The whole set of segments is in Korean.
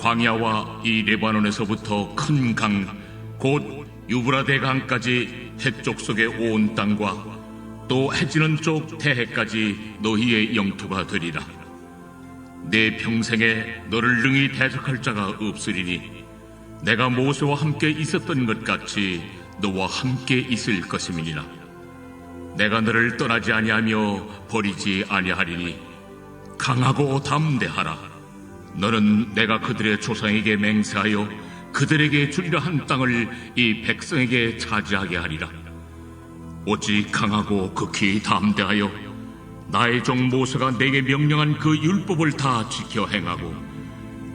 광야와 이 레바논에서부터 큰 강 곧 유브라데 강까지 해쪽 속의 온 땅과 또 해지는 쪽 태해까지 너희의 영토가 되리라. 내 평생에 너를 능히 대적할 자가 없으리니 내가 모세와 함께 있었던 것 같이 너와 함께 있을 것임이니라. 내가 너를 떠나지 아니하며 버리지 아니하리니 강하고 담대하라. 너는 내가 그들의 조상에게 맹세하여 그들에게 주리라 한 땅을 이 백성에게 차지하게 하리라. 오직 강하고 극히 담대하여 나의 종 모세가 내게 명령한 그 율법을 다 지켜 행하고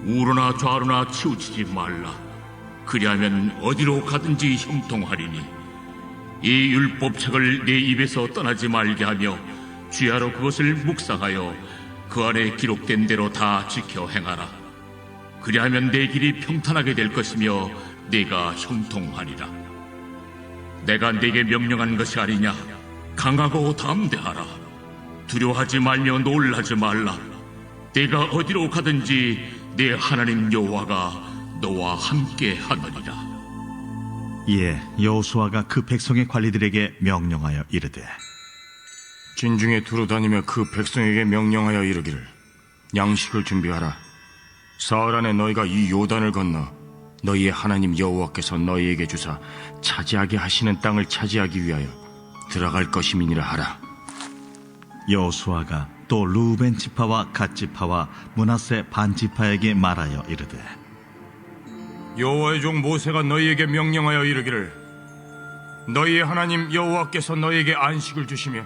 우로나 좌로나 치우치지 말라. 그리하면 어디로 가든지 형통하리니 이 율법책을 내 입에서 떠나지 말게 하며 주야로 그것을 묵상하여 그 안에 기록된 대로 다 지켜 행하라. 그리하면 내 길이 평탄하게 될 것이며 내가 형통하리라. 내가 네게 명령한 것이 아니냐 강하고 담대하라 두려워하지 말며 놀라지 말라 내가 어디로 가든지 내 하나님 여호와가 너와 함께 하느니라 이에 여호수아가 그 백성의 관리들에게 명령하여 이르되 진중에 두루 다니며 그 백성에게 명령하여 이르기를 양식을 준비하라. 사흘 안에 너희가 이 요단을 건너 너희의 하나님 여호와께서 너희에게 주사 차지하게 하시는 땅을 차지하기 위하여 들어갈 것임이니라 하라. 여호수아가 또 루벤 지파와 갓 지파와 문하세 반 지파에게 말하여 이르되 여호와의 종 모세가 너희에게 명령하여 이르기를 너희의 하나님 여호와께서 너희에게 안식을 주시며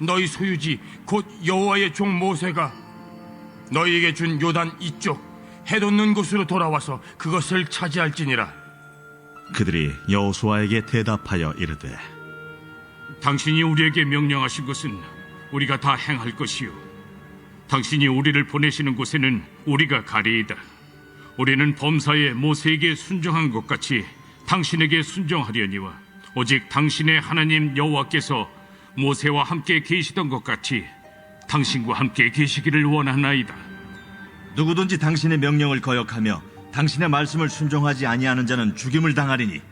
너희 소유지 곧 여호와의 종 모세가 너희에게 준 요단 이쪽 해돋는 곳으로 돌아와서 그것을 차지할지니라. 그들이 여호수아에게 대답하여 이르되 당신이 우리에게 명령하신 것은 우리가 다 행할 것이요 당신이 우리를 보내시는 곳에는 우리가 가리이다 우리는 범사에 모세에게 순종한 것 같이 당신에게 순종하려니와 오직 당신의 하나님 여호와께서 모세와 함께 계시던 것 같이 당신과 함께 계시기를 원하나이다 누구든지 당신의 명령을 거역하며 당신의 말씀을 순종하지 아니하는 자는 죽임을 당하리니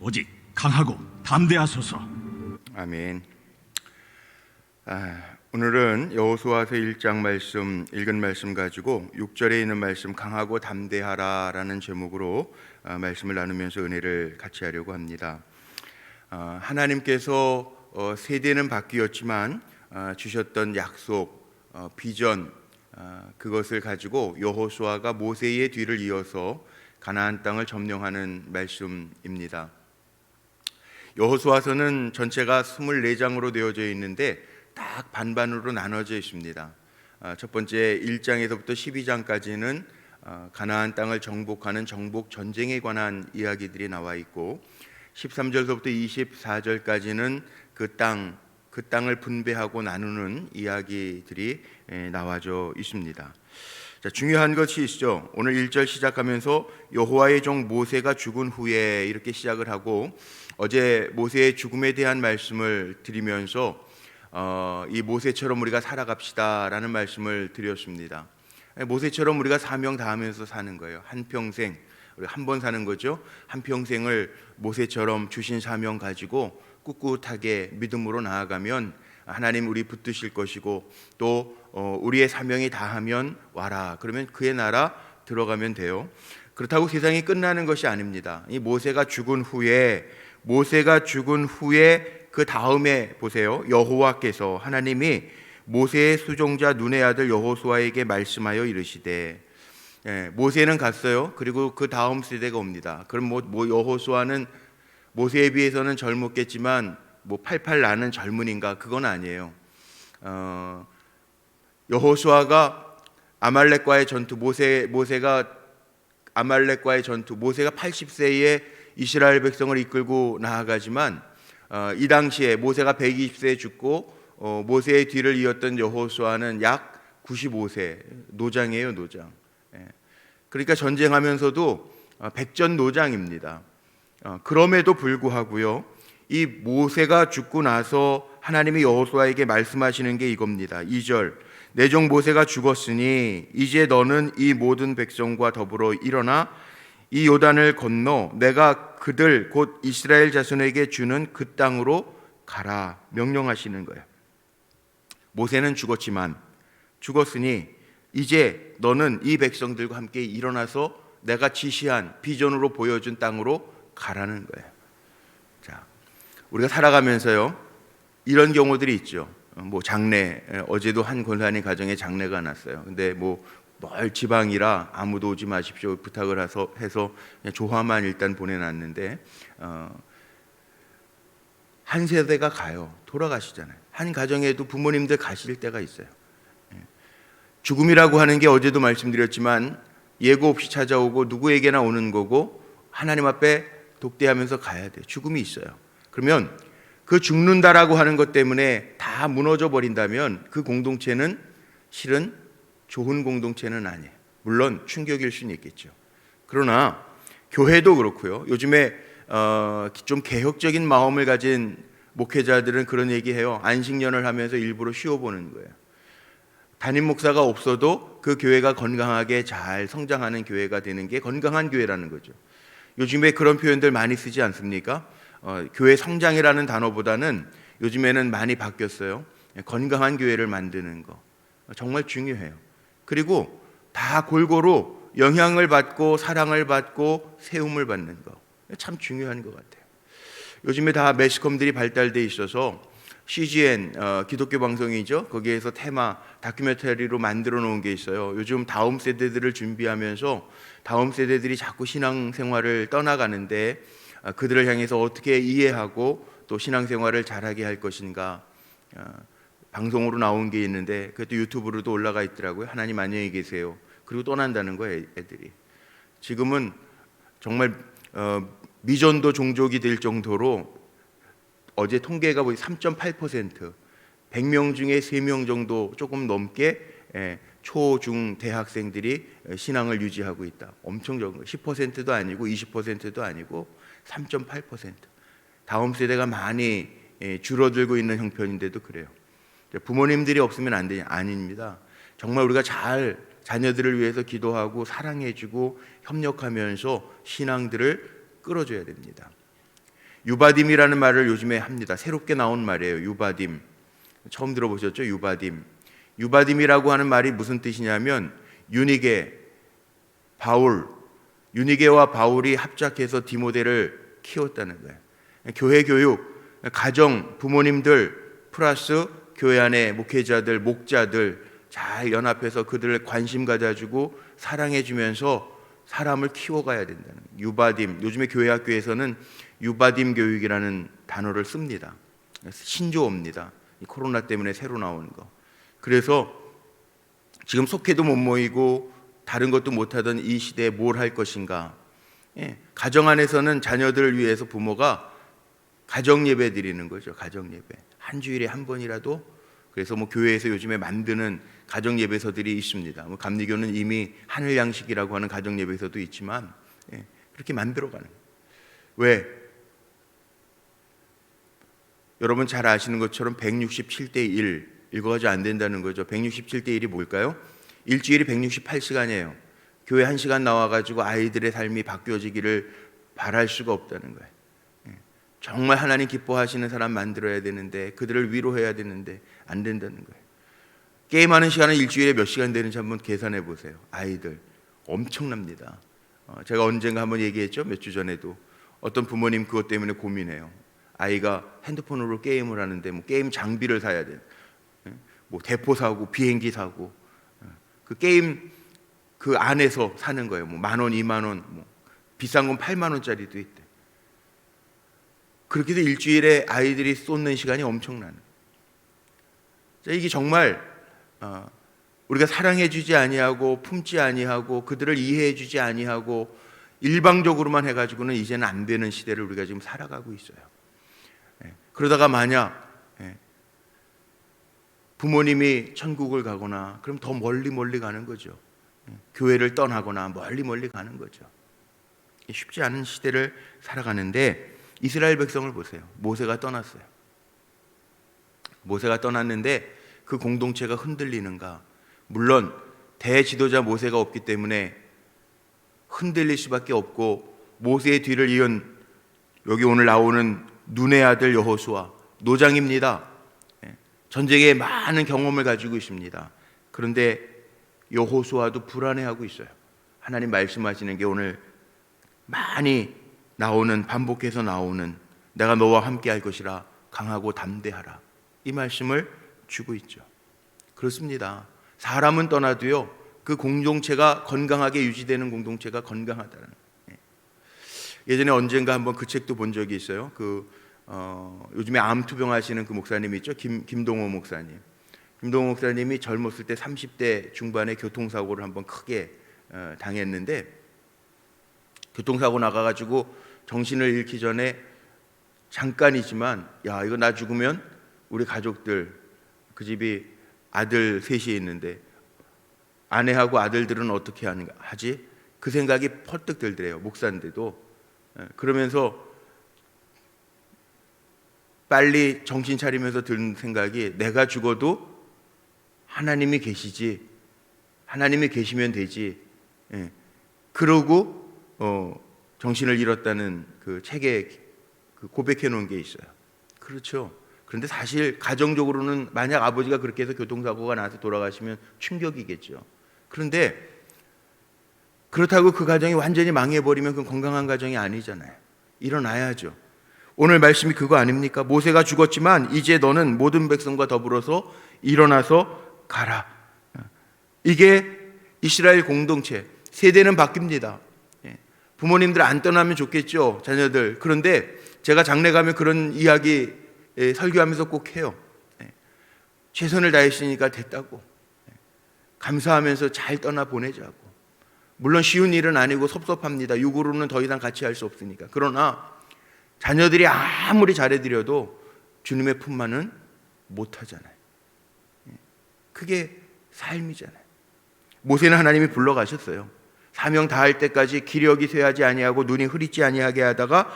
오직 강하고 담대하소서. 아멘. 아, 오늘은 여호수아서 1장 말씀 읽은 말씀 가지고 6절에 있는 말씀 강하고 담대하라라는 제목으로 아, 말씀을 나누면서 은혜를 같이 하려고 합니다. 아, 하나님께서 어, 세대는 바뀌었지만 아, 주셨던 약속, 어, 비전 아, 그것을 가지고 여호수아가 모세의 뒤를 이어서 가나안 땅을 점령하는 말씀입니다. 여호수아서는 전체가 24장으로 되어져 있는데 딱 반반으로 나눠져 있습니다. 아, 첫 번째 1장에서부터 12장까지는 아, 가나안 땅을 정복하는 정복 전쟁에 관한 이야기들이 나와 있고 13절서부터 24절까지는 그 땅, 그 땅을 분배하고 나누는 이야기들이 에, 나와져 있습니다. 자, 중요한 것이 있죠. 오늘 1절 시작하면서 여호와의 종 모세가 죽은 후에 이렇게 시작을 하고 어제 모세의 죽음에 대한 말씀을 드리면서 어, 이 모세처럼 우리가 살아갑시다라는 말씀을 드렸습니다. 모세처럼 우리가 사명 다하면서 사는 거예요. 한 평생 우리가 한번 사는 거죠. 한 평생을 모세처럼 주신 사명 가지고 꿋꿋하게 믿음으로 나아가면 하나님 우리 붙드실 것이고 또 어, 우리의 사명이 다하면 와라. 그러면 그의 나라 들어가면 돼요. 그렇다고 세상이 끝나는 것이 아닙니다. 이 모세가 죽은 후에 모세가 죽은 후에 그 다음에 보세요. 여호와께서 하나님이 모세의 수종자 눈의 아들 여호수아에게 말씀하여 이르시되 예, 모세는 갔어요. 그리고 그 다음 세대가 옵니다. 그럼 뭐, 뭐 여호수아는 모세에 비해서는 젊었겠지만 뭐 팔팔 나는 젊은인가 그건 아니에요. 어, 여호수아가 아말렉과의 전투 모세 모세가 아말렉과의 전투 모세가 80세에 이스라엘 백성을 이끌고 나아가지만 어, 이 당시에 모세가 120세에 죽고 어, 모세의 뒤를 이었던 여호수아는 약 95세 노장이에요 노장. 예. 그러니까 전쟁하면서도 어, 백전 노장입니다. 어, 그럼에도 불구하고요. 이 모세가 죽고 나서 하나님이 여호수아에게 말씀하시는 게 이겁니다. 2절 내종 모세가 죽었으니 이제 너는 이 모든 백성과 더불어 일어나 이 요단을 건너 내가 그들 곧 이스라엘 자손에게 주는 그 땅으로 가라 명령하시는 거예요. 모세는 죽었지만 죽었으니 이제 너는 이 백성들과 함께 일어나서 내가 지시한 비전으로 보여준 땅으로 가라는 거예요. 자, 우리가 살아가면서요 이런 경우들이 있죠. 뭐 장례 에, 어제도 한 권사님 가정에 장례가 났어요. 근데 뭐 멀 지방이라 아무도 오지 마십시오 부탁을 해서 해서 조화만 일단 보내놨는데 어, 한 세대가 가요 돌아가시잖아요. 한 가정에도 부모님들 가실 때가 있어요. 예. 죽음이라고 하는 게 어제도 말씀드렸지만 예고 없이 찾아오고 누구에게나 오는 거고 하나님 앞에 독대하면서 가야 돼. 죽음이 있어요. 그러면 그 죽는다라고 하는 것 때문에 다 무너져 버린다면 그 공동체는 실은 좋은 공동체는 아니에요. 물론 충격일 수는 있겠죠. 그러나 교회도 그렇고요. 요즘에 어, 좀 개혁적인 마음을 가진 목회자들은 그런 얘기해요. 안식년을 하면서 일부러 쉬어보는 거예요. 담임 목사가 없어도 그 교회가 건강하게 잘 성장하는 교회가 되는 게 건강한 교회라는 거죠. 요즘에 그런 표현들 많이 쓰지 않습니까? 어, 교회 성장이라는 단어보다는 요즘에는 많이 바뀌었어요. 건강한 교회를 만드는 거 정말 중요해요. 그리고 다 골고루 영향을 받고 사랑을 받고 세움을 받는 거 참 중요한 것 같아요. 요즘에 다 매스컴들이 발달돼 있어서 CGN 어, 기독교 방송이죠. 거기에서 테마 다큐멘터리로 만들어 놓은 게 있어요. 요즘 다음 세대들을 준비하면서 다음 세대들이 자꾸 신앙 생활을 떠나가는데 어, 그들을 향해서 어떻게 이해하고 또 신앙 생활을 잘하게 할 것인가 어, 방송으로 나온 게 있는데 그것도 유튜브로도 올라가 있더라고요. 하나님 안녕히 계세요. 그리고 떠난다는 거예요, 애들이. 지금은 정말 어, 미전도 종족이 될 정도로 어제 통계가 보니 3.8% 100명 중에 3명 정도 조금 넘게 예, 초, 중, 대학생들이 신앙을 유지하고 있다. 엄청 적은 거. 10%도 아니고 20%도 아니고 3.8%. 다음 세대가 많이 예, 줄어들고 있는 형편인데도 그래요. 부모님들이 없으면 안 되냐? 아닙니다. 정말 우리가 잘 자녀들을 위해서 기도하고 사랑해주고 협력하면서 신앙들을 끌어줘야 됩니다. 유바딤이라는 말을 요즘에 합니다. 새롭게 나온 말이에요. 유바딤. 처음 들어보셨죠? 유바딤. 유바딤이라고 하는 말이 무슨 뜻이냐면 유니게, 바울, 유니게와 바울이 합작해서 디모데를 키웠다는 거예요. 교회 교육, 가정, 부모님들 플러스 교회 안에 목회자들, 목자들 잘 연합해서 그들을 관심 가져주고 사랑해주면서 사람을 키워가야 된다는. 유바딤. 요즘에 교회 학교에서는 유바딤 교육이라는 단어를 씁니다. 신조어입니다. 이 코로나 때문에 새로 나온 거. 그래서 지금 속회도 못 모이고 다른 것도 못하던 이 시대에 뭘 할 것인가. 예, 가정 안에서는 자녀들을 위해서 부모가 가정 예배 드리는 거죠. 가정 예배. 한 주일에 한 번이라도 그래서 뭐 교회에서 요즘에 만드는 가정 예배서들이 있습니다. 뭐 감리교는 이미 하늘 양식이라고 하는 가정 예배서도 있지만 예, 그렇게 만들어가는. 왜? 여러분 잘 아시는 것처럼 167대 1 읽어가지고 안 된다는 거죠. 167대 1이 뭘까요? 일주일이 168시간이에요. 교회 한 시간 나와가지고 아이들의 삶이 바뀌어지기를 바랄 수가 없다는 거예요. 예. 정말 하나님 기뻐하시는 사람 만들어야 되는데 그들을 위로해야 되는데 안 된다는 거예요. 게임하는 시간은 일주일에 몇 시간 되는지 한번 계산해 보세요. 아이들 엄청납니다. 어, 제가 언젠가 한번 얘기했죠. 몇 주 전에도 어떤 부모님 그것 때문에 고민해요. 아이가 핸드폰으로 게임을 하는데 뭐 게임 장비를 사야 돼. 예? 뭐 대포 사고 비행기 사고 예. 그 게임 그 안에서 사는 거예요. 뭐 만 원, 이만 원, 뭐 비싼 건 8만 원짜리도 있대. 그렇게 해서 일주일에 아이들이 쏟는 시간이 엄청나는. 자, 이게 정말 어, 우리가 사랑해 주지 아니하고 품지 아니하고 그들을 이해해 주지 아니하고 일방적으로만 해 가지고는 이제는 안 되는 시대를 우리가 지금 살아가고 있어요. 예, 그러다가 만약 예, 부모님이 천국을 가거나 그럼 더 멀리 멀리 가는 거죠. 예, 교회를 떠나거나 멀리 멀리 가는 거죠. 쉽지 않은 시대를 살아가는데 이스라엘 백성을 보세요. 모세가 떠났어요. 모세가 떠났는데 그 공동체가 흔들리는가? 물론 대지도자 모세가 없기 때문에 흔들릴 수밖에 없고 모세의 뒤를 이은 여기 오늘 나오는 눈의 아들 여호수아 노장입니다. 예, 전쟁에 많은 경험을 가지고 있습니다. 그런데 여호수아도 불안해하고 있어요. 하나님 말씀하시는 게 오늘 많이 나오는 반복해서 나오는 내가 너와 함께 할 것이라 강하고 담대하라 이 말씀을 주고 있죠. 그렇습니다. 사람은 떠나도요 그 공동체가 건강하게 유지되는 공동체가 건강하다는. 예. 예전에 언젠가 한번 그 책도 본 적이 있어요. 그 어, 요즘에 암 투병 하시는 그 목사님 있죠, 김 김동호 목사님. 김동호 목사님이 젊었을 때 30대 중반에 교통사고를 한번 크게 어, 당했는데 교통사고 나가가지고 정신을 잃기 전에 잠깐이지만 야 이거 나 죽으면 우리 가족들 그 집이 아들 셋이 있는데 아내하고 아들들은 어떻게 하는가 하지 그 생각이 퍼뜩 들더래요 목사인데도 예, 그러면서 빨리 정신 차리면서 든 생각이 내가 죽어도 하나님이 계시지 하나님이 계시면 되지 예. 그러고 어, 정신을 잃었다는 그 책에 그 고백해 놓은 게 있어요. 그렇죠. 그런데 사실 가정적으로는 만약 아버지가 그렇게 해서 교통사고가 나서 돌아가시면 충격이겠죠. 그런데 그렇다고 그 가정이 완전히 망해버리면 그건 건강한 가정이 아니잖아요. 일어나야죠. 오늘 말씀이 그거 아닙니까? 모세가 죽었지만 이제 너는 모든 백성과 더불어서 일어나서 가라. 이게 이스라엘 공동체. 세대는 바뀝니다. 예. 부모님들 안 떠나면 좋겠죠, 자녀들. 그런데 제가 장례 가면 그런 이야기 예, 설교하면서 꼭 해요. 예. 최선을 다했으니까 됐다고. 예. 감사하면서 잘 떠나 보내자고. 물론 쉬운 일은 아니고 섭섭합니다. 육으로는 더 이상 같이 할 수 없으니까. 그러나 자녀들이 아무리 잘해드려도 주님의 품만은 못하잖아요. 예. 그게 삶이잖아요. 모세는 하나님이 불러가셨어요. 사명 다할 때까지 기력이 쇠하지 아니하고 눈이 흐리지 아니하게 하다가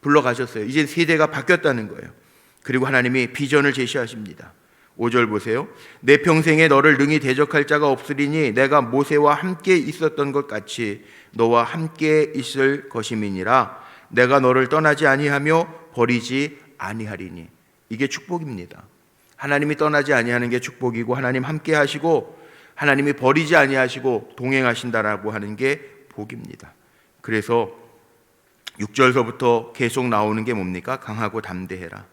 불러가셨어요. 이제 세대가 바뀌었다는 거예요. 그리고 하나님이 비전을 제시하십니다. 5절 보세요. 내 평생에 너를 능히 대적할 자가 없으리니 내가 모세와 함께 있었던 것 같이 너와 함께 있을 것임이니라. 내가 너를 떠나지 아니하며 버리지 아니하리니. 이게 축복입니다. 하나님이 떠나지 아니하는 게 축복이고 하나님 함께 하시고 하나님이 버리지 아니하시고 동행하신다라고 하는 게 복입니다. 그래서 6절서부터 계속 나오는 게 뭡니까? 강하고 담대해라.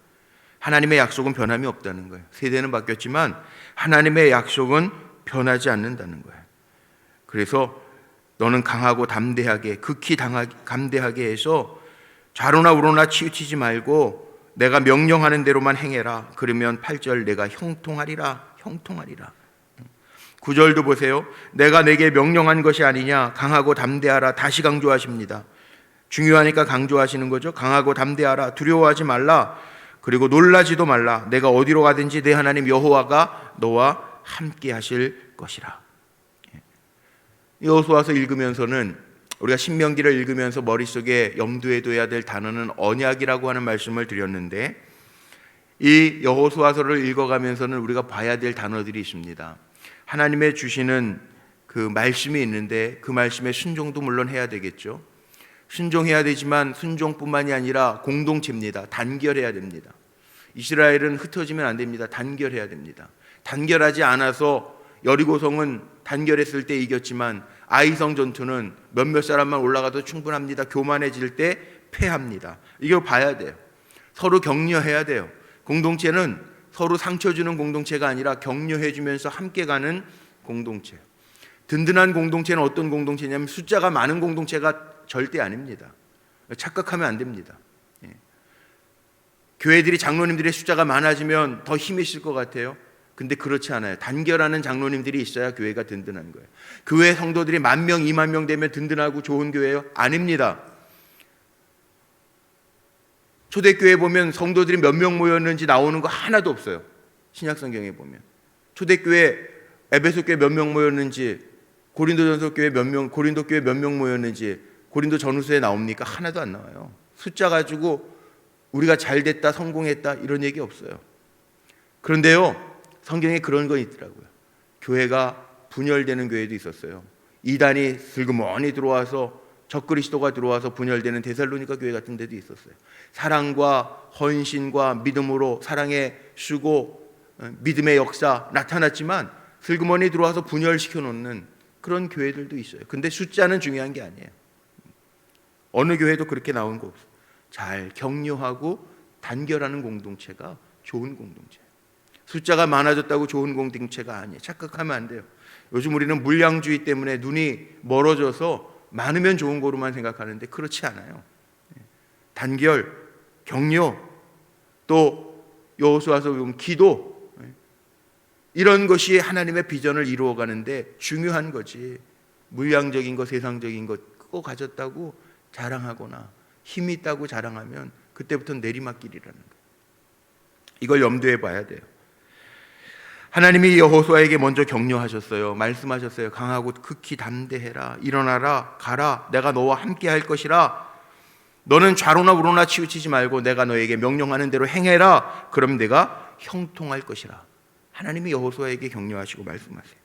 하나님의 약속은 변함이 없다는 거예요. 세대는 바뀌었지만 하나님의 약속은 변하지 않는다는 거예요. 그래서 너는 강하고 담대하게 극히 당하게, 감대하게 해서 좌로나 우로나 치우치지 말고 내가 명령하는 대로만 행해라. 그러면 8절 내가 형통하리라. 형통하리라. 9절도 보세요. 내가 내게 명령한 것이 아니냐. 강하고 담대하라. 다시 강조하십니다. 중요하니까 강조하시는 거죠. 강하고 담대하라. 두려워하지 말라. 그리고 놀라지도 말라. 내가 어디로 가든지 내 하나님 여호와가 너와 함께 하실 것이라. 여호수아서 읽으면서는 우리가 신명기를 읽으면서 머릿속에 염두에 둬야 될 단어는 언약이라고 하는 말씀을 드렸는데 이 여호수아서를 읽어가면서는 우리가 봐야 될 단어들이 있습니다. 하나님의 주시는 그 말씀이 있는데 그 말씀에 순종도 물론 해야 되겠죠. 순종해야 되지만 순종뿐만이 아니라 공동체입니다. 단결해야 됩니다. 이스라엘은 흩어지면 안 됩니다. 단결해야 됩니다. 단결하지 않아서 여리고성은 단결했을 때 이겼지만 아이성 전투는 몇몇 사람만 올라가도 충분합니다. 교만해질 때 패합니다. 이걸 봐야 돼요. 서로 격려해야 돼요. 공동체는 서로 상처 주는 공동체가 아니라 격려해 주면서 함께 가는 공동체. 든든한 공동체는 어떤 공동체냐면 숫자가 많은 공동체가 절대 아닙니다. 착각하면 안 됩니다. 예. 교회들이 장로님들의 숫자가 많아지면 더 힘이 있을 것 같아요. 근데 그렇지 않아요. 단결하는 장로님들이 있어야 교회가 든든한 거예요. 교회 성도들이 만 명, 이만 명 되면 든든하고 좋은 교회예요? 아닙니다. 초대교회 보면 성도들이 몇 명 모였는지 나오는 거 하나도 없어요. 신약 성경에 보면. 초대교회 에베소 교회 몇 명 모였는지 고린도전서 교회 몇 명, 고린도 교회 몇 명 모였는지 고린도 전후서에 나옵니까? 하나도 안 나와요. 숫자 가지고 우리가 잘 됐다, 성공했다 이런 얘기 없어요. 그런데요, 성경에 그런 건 있더라고요. 교회가 분열되는 교회도 있었어요. 이단이 슬그머니 들어와서 적그리스도가 들어와서 분열되는 데살로니가 교회 같은 데도 있었어요. 사랑과 헌신과 믿음으로 사랑의 수고 어, 믿음의 역사 나타났지만 슬그머니 들어와서 분열시켜 놓는 그런 교회들도 있어요. 근데 숫자는 중요한 게 아니에요. 어느 교회도 그렇게 나온 거 없어요. 잘 격려하고 단결하는 공동체가 좋은 공동체. 숫자가 많아졌다고 좋은 공동체가 아니에요. 착각하면 안 돼요. 요즘 우리는 물량주의 때문에 눈이 멀어져서 많으면 좋은 거로만 생각하는데 그렇지 않아요. 단결, 격려, 또 여호수아서 보면 기도 이런 것이 하나님의 비전을 이루어 가는데 중요한 거지. 물량적인 것, 세상적인 것 그거 가졌다고 자랑하거나 힘이 있다고 자랑하면 그때부터 내리막길이라는 거예요. 이걸 염두에 봐야 돼요. 하나님이 여호수아에게 먼저 격려하셨어요. 말씀하셨어요. 강하고 극히 담대해라. 일어나라. 가라. 내가 너와 함께 할 것이라. 너는 좌로나 우로나 치우치지 말고 내가 너에게 명령하는 대로 행해라. 그럼 내가 형통할 것이라. 하나님이 여호수아에게 격려하시고 말씀하세요.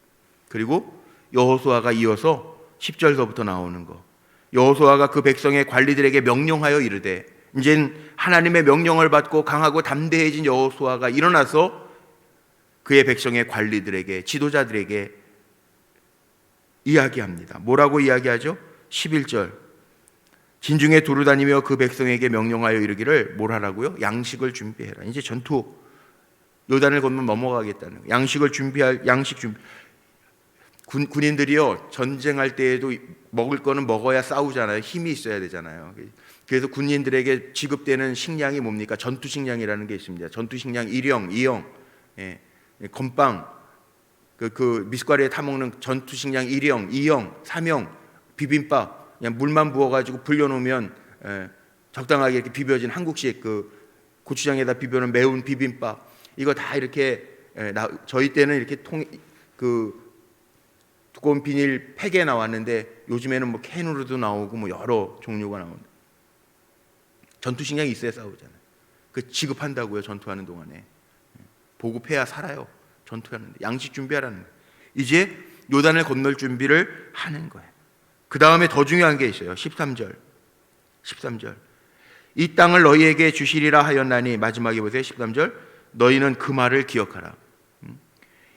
그리고 여호수아가 이어서 10절서부터 나오는 거. 여호수아가 그 백성의 관리들에게 명령하여 이르되 이젠 하나님의 명령을 받고 강하고 담대해진 여호수아가 일어나서 그의 백성의 관리들에게 지도자들에게 이야기합니다. 뭐라고 이야기하죠? 11절. 진중에 두루 다니며 그 백성에게 명령하여 이르기를 뭘 하라고요? 양식을 준비해라. 이제 전투 요단을 건너 넘어가겠다는. 양식을 준비할 양식 준비. 군, 군인들이요 전쟁할 때에도 먹을 거는 먹어야 싸우잖아요. 힘이 있어야 되잖아요. 그래서 군인들에게 지급되는 식량이 뭡니까? 전투 식량이라는 게 있습니다. 전투 식량 1형, 2형, 예, 건빵, 그, 그 미숫가루에 타먹는 전투 식량 1형, 2형, 3형, 비빔밥 그냥 물만 부어가지고 불려놓으면 예, 적당하게 이렇게 비벼진 한국식 그 고추장에다 비벼는 매운 비빔밥 이거 다 이렇게 예, 나, 저희 때는 이렇게 통 그 두꺼운 비닐 팩에 나왔는데 요즘에는 뭐 캔으로도 나오고 뭐 여러 종류가 나온다. 전투식량이 있어야 싸우잖아요. 그 지급한다고요 전투하는 동안에 보급해야 살아요. 전투하는데 양식 준비하라는 거예요. 이제 요단을 건널 준비를 하는 거예요. 그 다음에 더 중요한 게 있어요. 13절. 13절. 이 땅을 너희에게 주시리라 하였나니 마지막에 보세요. 13절. 너희는 그 말을 기억하라.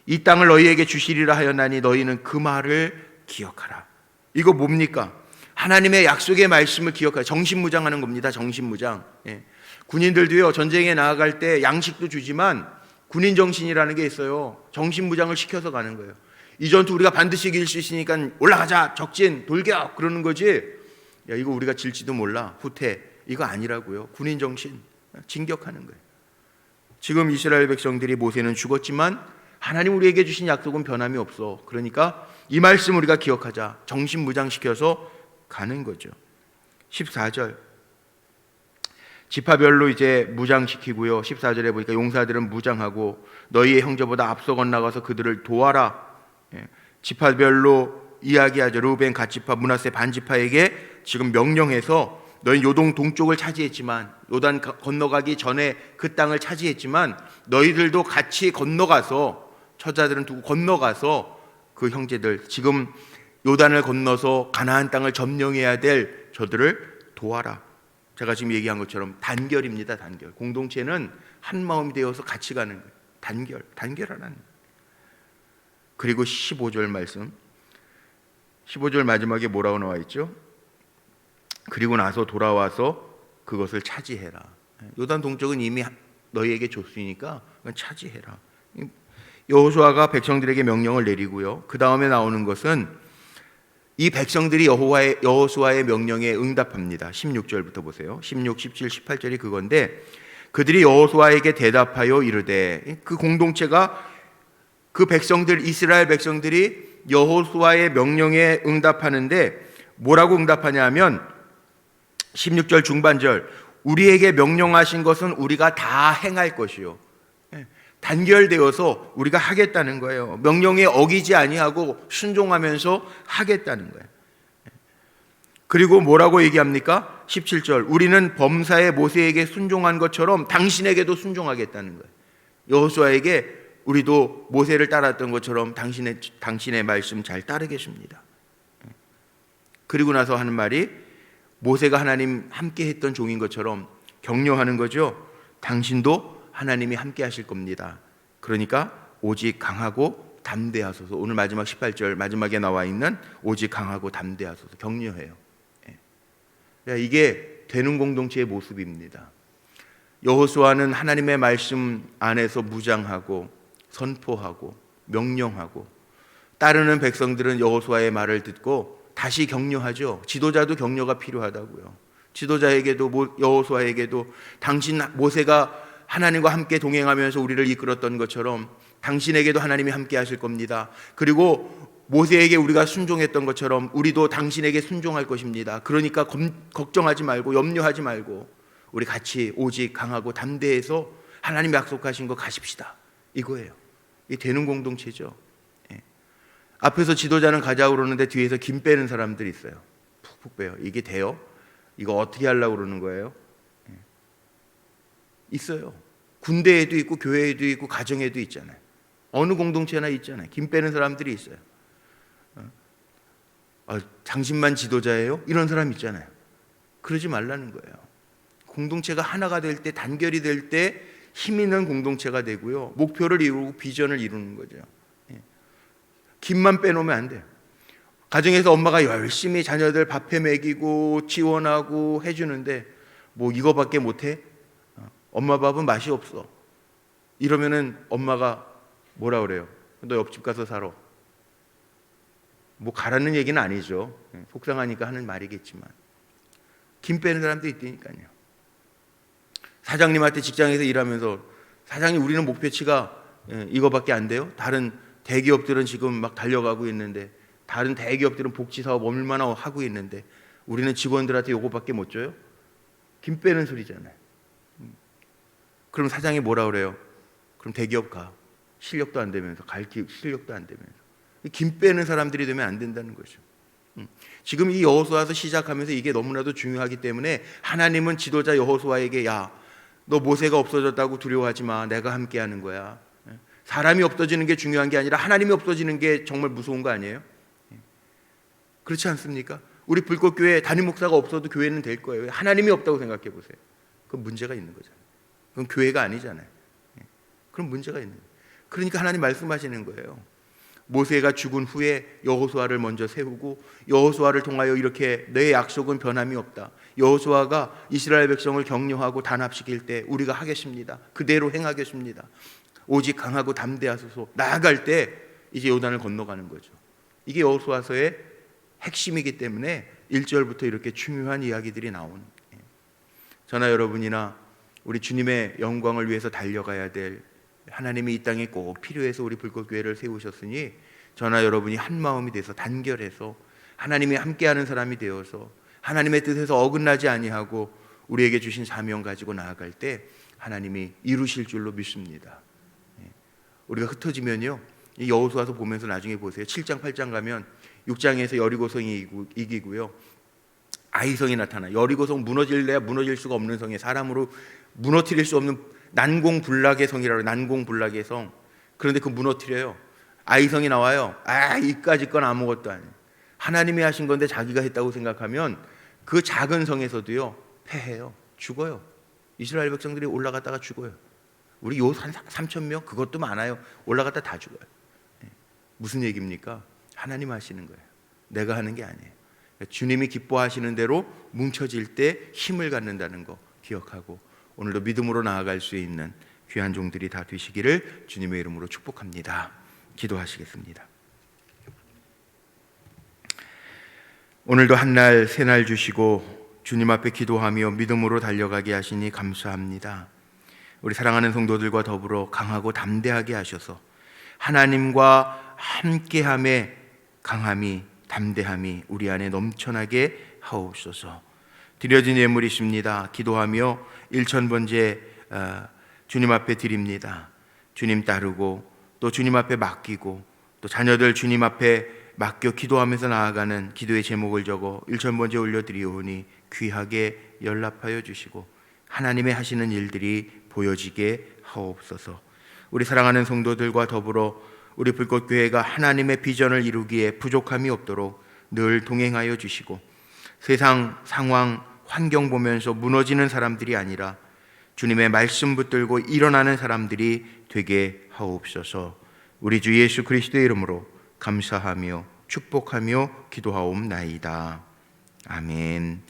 이 땅을 너희에게 주시리라 하였나니 너희는 그 말을 기억하라. 이거 뭡니까? 하나님의 약속의 말씀을 기억하라. 정신무장하는 겁니다. 정신무장. 예. 군인들도요 전쟁에 나아갈 때 양식도 주지만 군인 정신이라는 게 있어요. 정신무장을 시켜서 가는 거예요. 이 전투 우리가 반드시 이길 수 있으니까 올라가자 적진 돌격 그러는 거지. 야 이거 우리가 질지도 몰라 후퇴 이거 아니라고요. 군인 정신 진격하는 거예요. 지금 이스라엘 백성들이 모세는 죽었지만 하나님 우리에게 주신 약속은 변함이 없어. 그러니까 이 말씀 우리가 기억하자. 정신 무장시켜서 가는 거죠. 14절. 지파별로 이제 무장시키고요. 14절에 보니까 용사들은 무장하고 너희의 형제보다 앞서 건나가서 그들을 도와라. 예. 지파별로 이야기하죠. 루벤 갓지파 문하세 반지파에게 지금 명령해서 너희 요동 동쪽을 차지했지만 요단 건너가기 전에 그 땅을 차지했지만 너희들도 같이 건너가서 처자들은 두고 건너가서 그 형제들 지금 요단을 건너서 가나안 땅을 점령해야 될 저들을 도와라. 제가 지금 얘기한 것처럼 단결입니다. 단결. 공동체는 한 마음이 되어서 같이 가는 거예요. 단결. 단결하라는. 그리고 15절 말씀. 15절 마지막에 뭐라고 나와 있죠? 그리고 나서 돌아와서 그것을 차지해라. 요단 동쪽은 이미 너희에게 줬으니까 차지해라. 여호수아가 백성들에게 명령을 내리고요. 그 다음에 나오는 것은 이 백성들이 여호와의 여호수아의 명령에 응답합니다. 16절부터 보세요. 16, 17, 18절이 그건데 그들이 여호수아에게 대답하여 이르되 그 공동체가 그 백성들 이스라엘 백성들이 여호수아의 명령에 응답하는데 뭐라고 응답하냐 하면 16절 중반절 우리에게 명령하신 것은 우리가 다 행할 것이요. 예, 단결되어서 우리가 하겠다는 거예요. 명령에 어기지 아니하고 순종하면서 하겠다는 거예요. 예. 그리고 뭐라고 얘기합니까? 17절 우리는 범사의 모세에게 순종한 것처럼 당신에게도 순종하겠다는 거예요. 여호수아에게 우리도 모세를 따랐던 것처럼 당신의 당신의 말씀 잘 따르겠습니다. 예. 그리고 나서 하는 말이 모세가 하나님 함께 했던 종인 것처럼 격려하는 거죠. 당신도 하나님이 함께 하실 겁니다. 그러니까 오직 강하고 담대하소서. 오늘 마지막 18절 마지막에 나와 있는 오직 강하고 담대하소서 격려해요. 예. 이게 되는 공동체의 모습입니다. 여호수아는 하나님의 말씀 안에서 무장하고 선포하고 명령하고 따르는 백성들은 여호수아의 말을 듣고 다시 격려하죠. 지도자도 격려가 필요하다고요. 지도자에게도 모- 여호수아에게도 당신 모세가 하나님과 함께 동행하면서 우리를 이끌었던 것처럼 당신에게도 하나님이 함께 하실 겁니다. 그리고 모세에게 우리가 순종했던 것처럼 우리도 당신에게 순종할 것입니다. 그러니까 검- 걱정하지 말고 염려하지 말고 우리 같이 오직 강하고 담대해서 하나님 약속하신 거 가십시다. 이거예요. 이 되는 공동체죠. 예. 앞에서 지도자는 가자고 그러는데 뒤에서 김 빼는 사람들이 있어요. 푹푹 빼요. 이게 돼요? 이거 어떻게 하려고 그러는 거예요? 예. 있어요. 군대에도 있고 교회에도 있고 가정에도 있잖아요. 어느 공동체나 있잖아요. 김 빼는 사람들이 있어요. 어? 아, 당신만 지도자예요? 이런 사람 있잖아요. 그러지 말라는 거예요. 공동체가 하나가 될 때 단결이 될 때 힘 있는 공동체가 되고요. 목표를 이루고 비전을 이루는 거죠. 예. 김만 빼놓으면 안 돼요. 가정에서 엄마가 열심히 자녀들 밥해 먹이고 지원하고 해주는데 뭐 이거밖에 못해? 어, 엄마 밥은 맛이 없어. 이러면은 엄마가 뭐라 그래요? 너 옆집 가서 살아. 뭐 가라는 얘기는 아니죠. 예, 속상하니까 하는 말이겠지만 김 빼는 사람도 있다니까요. 사장님한테 직장에서 일하면서 사장님 우리는 목표치가 예, 이거밖에 안 돼요. 다른 대기업들은 지금 막 달려가고 있는데 다른 대기업들은 복지 사업 얼마나 하고 있는데 우리는 직원들한테 요거밖에 못 줘요. 김 빼는 소리잖아요. 음. 그럼 사장이 뭐라 그래요? 그럼 대기업 가. 실력도 안 되면서 갈 기- 실력도 안 되면서 이김 빼는 사람들이 되면 안 된다는 거죠. 음. 지금 이 여호수아서 시작하면서 이게 너무나도 중요하기 때문에 하나님은 지도자 여호수아에게 야, 너 모세가 없어졌다고 두려워하지 마. 내가 함께 하는 거야. 예. 사람이 없어지는 게 중요한 게 아니라 하나님이 없어지는 게 정말 무서운 거 아니에요? 예. 그렇지 않습니까? 우리 불꽃 교회 담임 목사가 없어도 교회는 될 거예요. 하나님이 없다고 생각해 보세요. 그건 문제가 있는 거잖아요. 그건 교회가 아니잖아요. 예. 그럼 문제가 있는 거예요. 그러니까 하나님 말씀하시는 거예요. 모세가 죽은 후에 여호수아를 먼저 세우고 여호수아를 통하여 이렇게 내 약속은 변함이 없다. 여호수아가 이스라엘 백성을 격려하고 단합시킬 때 우리가 하겠습니다. 그대로 행하겠습니다. 오직 강하고 담대하소서. 나아갈 때 이제 요단을 건너가는 거죠. 이게 여호수아서의 핵심이기 때문에 1절부터 이렇게 중요한 이야기들이 거예요. 저나 여러분이나 우리 주님의 영광을 위해서 달려가야 될 하나님이 이 땅에 꼭 필요해서 우리 불꽃교회를 세우셨으니 저나 여러분이 한 마음이 돼서 단결해서 하나님이 함께하는 사람이 되어서 하나님의 뜻에서 어긋나지 아니하고 우리에게 주신 사명 가지고 나아갈 때 하나님이 이루실 줄로 믿습니다. 예. 우리가 흩어지면요. 이 여호수아서 보면서 나중에 보세요. 7장 8장 가면 6장에서 여리고성이 이기고- 이기고요. 아이성이 나타나. 여리고성 무너질래야 무너질 수가 없는 성에 사람으로 무너뜨릴 수 없는 난공불락의 성이라고. 난공불락의 성. 그런데 그 무너뜨려요. 아이성이 나와요. 아, 이까지 건 아무것도 아니에요. 하나님이 하신 건데 자기가 했다고 생각하면 그 작은 성에서도요. 패해요. 죽어요. 이스라엘 백성들이 올라갔다가 죽어요. 우리 요한 3천 명 그것도 많아요. 올라갔다 다 죽어요. 예. 무슨 얘기입니까? 하나님 하시는 거예요. 내가 하는 게 아니에요. 주님이 기뻐하시는 대로 뭉쳐질 때 힘을 갖는다는 거 기억하고 오늘도 믿음으로 나아갈 수 있는 귀한 종들이 다 되시기를 주님의 이름으로 축복합니다. 기도하시겠습니다. 오늘도 한날새날 주시고 주님 앞에 기도하며 믿음으로 달려가게 하시니 감사합니다. 우리 사랑하는 성도들과 더불어 강하고 담대하게 하셔서 하나님과 함께함의 강함이 담대함이 우리 안에 넘쳐나게 하옵소서. 드려진 예물이십니다. 기도하며 일천번째 어, 주님 앞에 드립니다. 주님 따르고 또 주님 앞에 맡기고 또 자녀들 주님 앞에 맡겨 기도하면서 나아가는 기도의 제목을 적어 일천번째 올려드리오니 귀하게 연락하여 주시고 하나님의 하시는 일들이 보여지게 하옵소서. 우리 사랑하는 성도들과 더불어 우리 불꽃교회가 하나님의 비전을 이루기에 부족함이 없도록 늘 동행하여 주시고 세상 상황 환경 보면서 무너지는 사람들이 아니라 주님의 말씀 붙들고 일어나는 사람들이 되게 하옵소서. 우리 주 예수 그리스도의 이름으로 감사하며 축복하며 기도하옵나이다. 아멘.